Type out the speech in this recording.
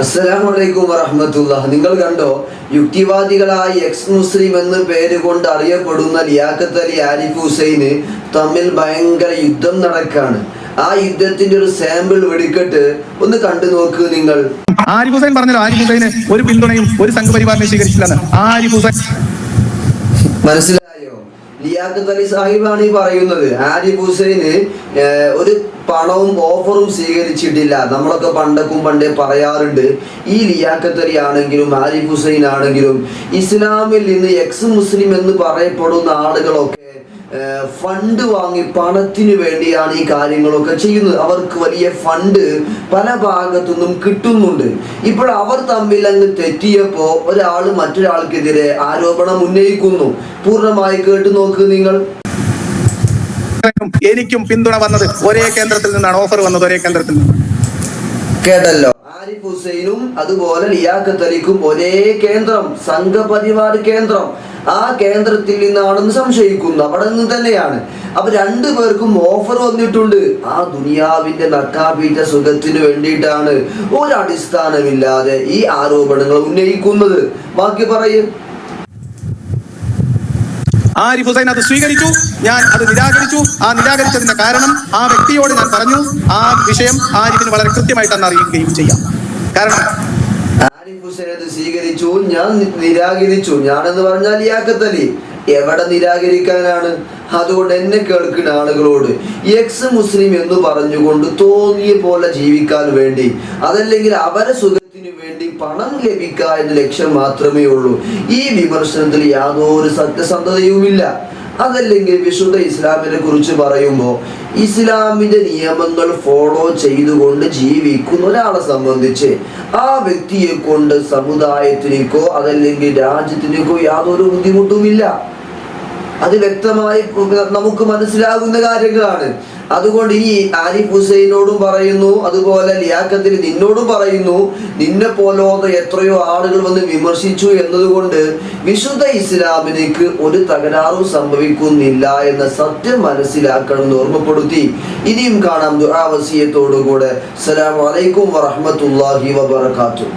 അസ്സലാമലൈക്കും വറഹമത്തുള്ള നിങ്ങൾ കണ്ടോ? യുക്തിവാദികളായി എക്സ് മുസ്ലിം എന്ന് പേര് കൊണ്ട് അറിയപ്പെടുന്ന ലിയാഖത്ത് അലി ആരിഫ് ഹുസൈന് തമ്മിൽ ഭയങ്കര യുദ്ധം നടക്കാണ്. ആ യുദ്ധത്തിന്റെ ഒരു സാമ്പിൾ വെടിക്കെട്ട് ഒന്ന് കണ്ടു നോക്ക് നിങ്ങൾ. ആരിഫ് ഹുസൈൻ പറഞ്ഞല്ലോ ആരിഫ് ഹുസൈന് ഒരു പിന്തുണയും ഒരു സംഘപരിവാറിനെ സ്വീകരിച്ചില്ലെന്ന് ആരിഫ് ഹുസൈൻ. മനസ്സിലായോ? ലിയാഖത്ത് അലി സാഹിബാണ് ഈ പറയുന്നത്. ആരിഫ് ഹുസൈന് ഒരു പണവും ഓഫറും സ്വീകരിച്ചിട്ടില്ല. നമ്മളൊക്കെ പണ്ടക്കും പണ്ടേ പറയാറുണ്ട് ഈ ലിയാഖത്ത് അലി ആണെങ്കിലും ആരിഫ് ഹുസൈൻ ആണെങ്കിലും ഇസ്ലാമിൽ നിന്ന് എക്സ് മുസ്ലിം എന്ന് പറയപ്പെടുന്ന ആളുകളൊക്കെ ഫണ്ട് വാങ്ങി പണത്തിന് വേണ്ടിയാണ് ഈ കാര്യങ്ങളൊക്കെ ചെയ്യുന്നത്. അവർക്ക് വലിയ ഫണ്ട് പല ഭാഗത്തുനിന്നും കിട്ടുന്നുണ്ട്. ഇപ്പോൾ അവർ തമ്മിൽ അങ്ങ് തെറ്റിയപ്പോൾ ഒരാൾ മറ്റൊരാൾക്കെതിരെ ആരോപണം ഉന്നയിക്കുന്നു. പൂർണമായി കേട്ടു നോക്ക് നിങ്ങൾ. എനിക്കും പിന്തുണ വന്നത് ഒരേ കേന്ദ്രത്തിൽ നിന്നാണ്. ഓഫർ വന്നത് ഒരേ കേന്ദ്രത്തിൽ നിന്ന് കേട്ടല്ലോ. ഹുസൈനും അതുപോലെ ലിയാഖത്ത് അലിക്കും ഒരേ കേന്ദ്രം സംഘപരിവാർ കേന്ദ്രം. ആ കേന്ദ്രത്തിൽ നിന്നാണെന്ന് സംശയിക്കുന്നു. അവിടെ നിന്ന് തന്നെയാണ്. അപ്പൊ രണ്ടു പേർക്കും ഓഫർ വന്നിട്ടുണ്ട്. ആ ദുനിയാവിന്റെ നക്കാപീറ്റ സുഖത്തിന് വേണ്ടിയിട്ടാണ് ഒരടിസ്ഥാനമില്ലാതെ ഈ ആരോപണങ്ങൾ ഉന്നയിക്കുന്നത്. ബാക്കി പറയും. ആരിഫ് ഹുസൈൻ അത് സ്വീകരിച്ചു. ഞാൻ അത് നിരാകരിച്ചു. ആ നിരാകരിച്ചതിന്റെ കാരണം ആ വ്യക്തിയോട് ഞാൻ പറഞ്ഞു ആ വിഷയം ആരിഫിന് വളരെ കൃത്യമായിട്ട് അന്ന് അറിയിക്കുകയും ചെയ്യാം. കാരണം ആരിഫ് ഹുസൈൻ സ്വീകരിച്ചു ഞാൻ നിരാകരിച്ചു. ഞാനെന്ന് പറഞ്ഞാൽ ലിയാഖത്തലി എവിടെ നിരാകരിക്കാനാണ്? അതുകൊണ്ട് എന്നെ കേൾക്കുന്ന ആളുകളോട് എക്സ് മുസ്ലിം എന്ന് പറഞ്ഞുകൊണ്ട് തോന്നിയ പോലെ ജീവിക്കാൻ വേണ്ടി അതല്ലെങ്കിൽ അവരെ സുഖത്തിനു വേണ്ടി പണം ലഭിക്കുക എന്ന ലക്ഷ്യം മാത്രമേ ഉള്ളൂ. ഈ വിമർശനത്തിൽ യാതൊരു സത്യസന്ധതയുമില്ല. അതല്ലെങ്കിൽ വിശുദ്ധ ഇസ്ലാമിനെ കുറിച്ച് പറയുമ്പോൾ ഇസ്ലാമിന്റെ നിയമങ്ങൾ ഫോളോ ചെയ്തുകൊണ്ട് ജീവിക്കുന്ന ഒരാളെ സംബന്ധിച്ച് ആ വ്യക്തിയെ കൊണ്ട് സമുദായത്തിനേക്കോ അതല്ലെങ്കിൽ രാജ്യത്തിനേക്കോ യാതൊരു ബുദ്ധിമുട്ടുമില്ല. അത് വ്യക്തമായി നമുക്ക് മനസ്സിലാകുന്ന കാര്യങ്ങളാണ്. അതുകൊണ്ട് ഈ ആരിഫ് ഹുസൈനോടും പറയുന്നു അതുപോലെ ലിയാക്കത്തിൽ നിന്നോടും പറയുന്നു നിന്നെ പോലോത്ത എത്രയോ ആളുകൾ വന്ന് വിമർശിച്ചു എന്നതുകൊണ്ട് വിശുദ്ധ ഇസ്ലാമിലേക്ക് ഒരു തകരാറും സംഭവിക്കുന്നില്ല എന്ന സത്യം മനസ്സിലാക്കണം എന്ന് ഓർമ്മപ്പെടുത്തി ഇനിയും കാണാം ദുരാവസീയത്തോടുകൂടെ അസ്സലാമു അലൈക്കും വറഹ്മത്തുള്ളാഹി വബറകാതുഹു.